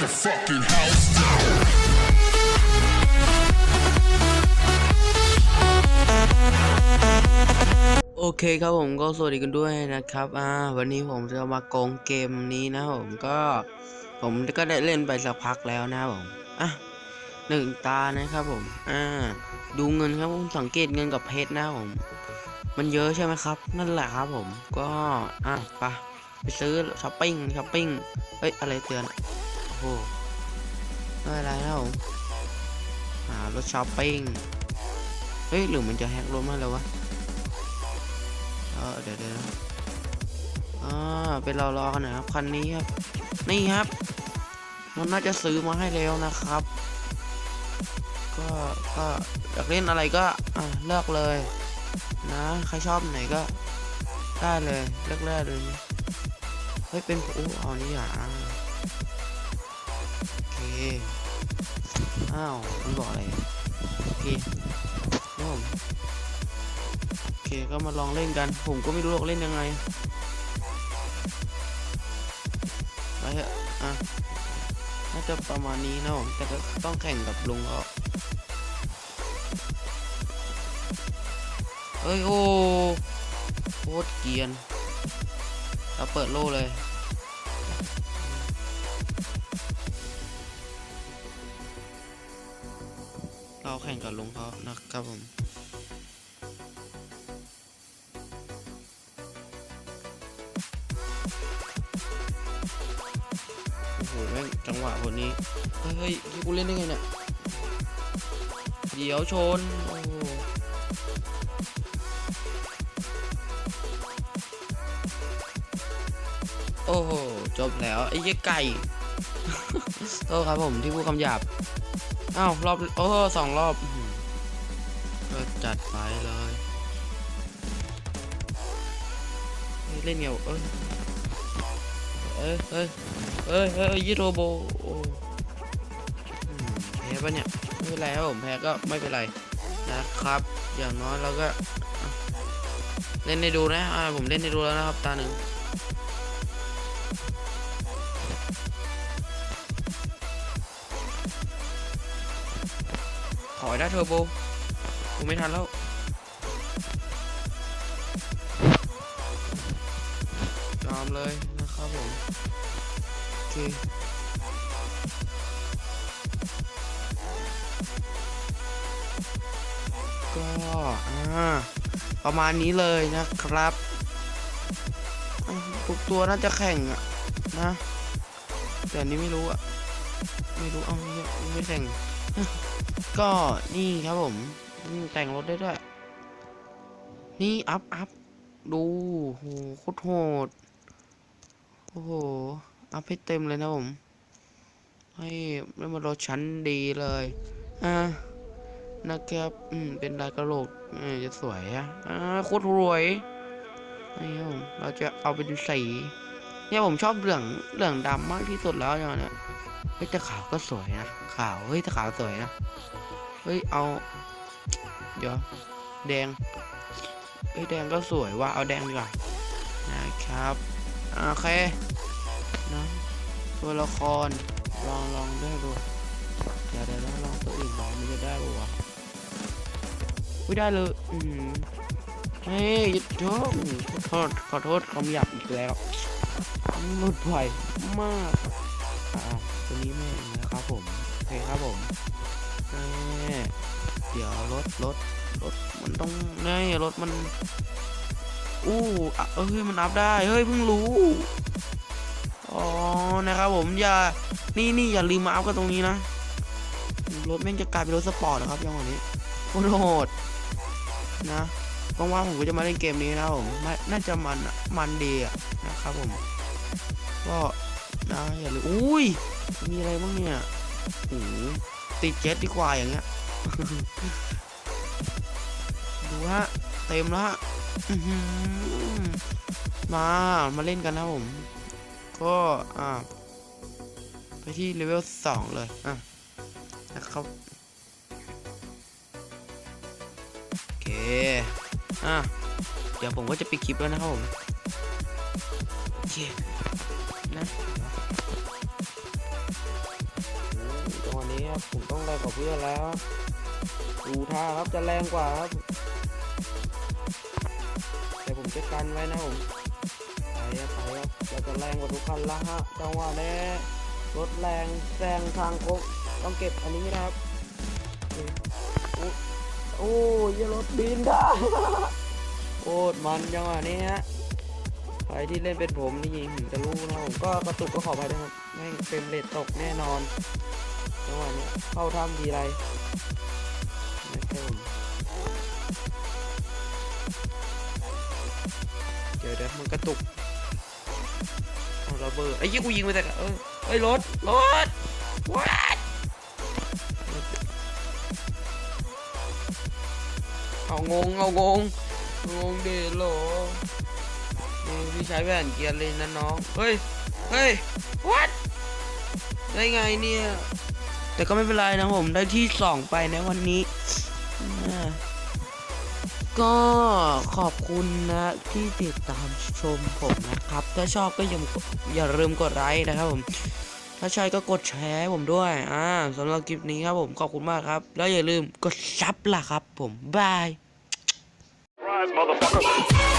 the fucking house down. โอเคครับผมก็สวัสดีกันด้วยนะครับอ่าวันนี้ผมจะมาโกงเกมนี้นะผมก็ผมก็ได้เล่นไปสักพักแล้วนะผมอะหนึ่งตานะครับผมอ่าดูเงินครับผมสังเกตเงินกับเพชรนะผม มันเยอะใช่ไหมครับ นั่นแหละครับผมก็อะไปไปซื้อช้อปปิ้งช้อปปิ้งเอ้ยอะไรเตือน โอ้โหไม่เป็นไรนะครับผมหารถช้อปปิ้ง เฮ้ย หรือมันจะแฮกรถมาแล้ววะ เออเดี๋ยวเดี๋ยวอ่าเป็นเรารอกันนะครับ คันนี้ครับ นี่ครับ มันน่าจะซื้อมาให้แล้วนะครับ ก็ก็อยากเล่นอะไรก็อะเลือกเลยนะใครชอบไหนก็ได้เลยเลือกได้เลยเฮ้ยเป็นโอ้เอานี่อะ อเคอ้าวมันบอกอะไร โอเคนี่ผมโอเค ก็มาลองเล่นกัน ผมก็ไม่รู้หรอกเล่นยังไง ไปเถอะอะ น่าจะประมาณนี้นะผมแต่ก็ต้องแข่งกับลุงเขาเอ้ย โอ้โคตรเกียนเราเปิดโล่เลย ข่งกับลุงเขานะครับผมโอ้โหแม่งจังหวะคนนี้ เฮ้ยเฮ้ยนี่กูเล่นได้ไงเนี่ยเดี๋ยวชน โอ้โหโอ้โห จบแล้ว ไอ้เหี้ยไก่ โทษครับผมที่พูดคำหยาบ อ้าวรอบโอ้โหสองรอบอื้อหือก็จัดไปเลยเฮ้ยเล่นเงียวเอ้ยเอ้ยเอ้ยเอ้ยเอ้ยยิโรโบโอ้อืมแพ้ปะเนี่ยไม่เป็นไรครับผมแพ้ก็ไม่เป็นไรนะครับ อย่างน้อยเราก็อะเล่นให้ดูนะอ่าผมเล่นให้ดูแล้วนะครับตาหนึ่ง อให้ได้เทอร์โบกูไม่ทันแล้วจอมเลยนะครับผม โอเคก็อ่าประมาณนี้เลยนะครับ ทุกตัวน่าจะแข่งอะนะ แต่นนี้ไม่รู้อะไม่รู้เอาเนี่ยไม่แข่ง ก็นี่ครับผมแต่งรถได้ด้วย นี่อัพอัพดูโหโคตรโหด โอ้โห อัพให้เต็มเลยนะผม ให้ไม่มารถชั้นดีเลย อ่านะครับ อืม เป็นลายกระโหลกจะสวยอะอ่าโคตรรวยนี่ครับผม เราจะเอาเป็นสี เนี่ยผมชอบเหลืองเหลืองดำมากที่สุดแล้วอย่างเนี้ย เฮ้ยแต่ขาวก็สวยนะขาวเฮ้ยแต่ขาวสวยนะเฮ้ยเอา เดี๋ยวแดงเฮ้ยแดงก็สวยว่าเอาแดงดีกว่านะครับโอเคนะตัวละครลองลองได้ดูเดี๋ยวเดี๋ยวลองตัวอื่นลองมันจะได้ปะวะไม่ได้เลยอืมเฮ้ยโทษขอโทษขอโทษคำหยาบอีกแล้วหลุดบ่อยมาก ตัวนี้แม่นะครับผมโอเคครับผมแม่เดี๋ยวรถรถรถมันต้องแน่รถมันอู้เอ้ยมันอัพได้เฮ้ยเพิ่งรู้อ๋อนะครับผมอย่านี่นี่อย่าลืมมาอัพกันตรงนี้นะรถแม่งจะกลายเป็นรถสปอร์ตนะครับย่างวันนี้โคตรโหดนะว่างๆผมก็จะมาเล่นเกมนี้นะผมน่าจะมันมันดีอะนะครับผมก็นะอย่าลืมอุ้ย มีอะไรบ้างเนี่ยโอ้ติดเจ็ตดีกว่าอย่างเงี้ย ดูฮะ เต็มแล้วฮะมา มาเล่นกันนะผม ก็อ่า ไปที่เลเวลสองเลย อะนะครับโอเค อะ เดี๋ยวผมก็จะปิดคลิปแล้วนะครับผม โอเค นะ ครับผมต้องแรงกว่าเพื่อนแล้วดูท่าครับจะแรงกว่าครับแต่ผมจะกันไว้นะผมไปครับไปครับเราจะแรงกว่าทุกคันละฮะจังหวะนี้รถแรงแซงทางโค้งต้องเก็บอันนี้นะครับโอ้โอ้ยรถบินได้โคตรมันจังหวะนี้ฮะใครที่เล่นเป็นผมนี่ยิงถึงจะรู้นะผมก็กระตุกก็ขอไปด้วยครับแม่งเฟรมเรทตกแน่นอน จังหวะนี้เข้าถ้ำทีไรนะครับเดี๋ยวเดี๋ยวมันกระตุกเอาระเบิดไอ้ยี่กูยิงไปแต่เออเอ้รถรถวัดเอางงเอางงงงเดโหลเออพี่ใช้แว่นเกียร์เลยนะน้อง เฮ้ย เฮ้ยวัดได้ไงเนี่ย แต่ก็ไม่เป็นไรนะผมได้ที่สองไปในวันนี้ ก็ขอบคุณนะที่ติดตามชมผมนะครับ ถ้าชอบก็อย่าอย่าลืมกดไลค์นะครับผม ถ้าใช่ก็กดแชร์ให้ผมด้วย อ่าสำหรับคลิปนี้ครับผมขอบคุณมากครับ แล้วอย่าลืมกดซับล่ะครับผมบาย Rise.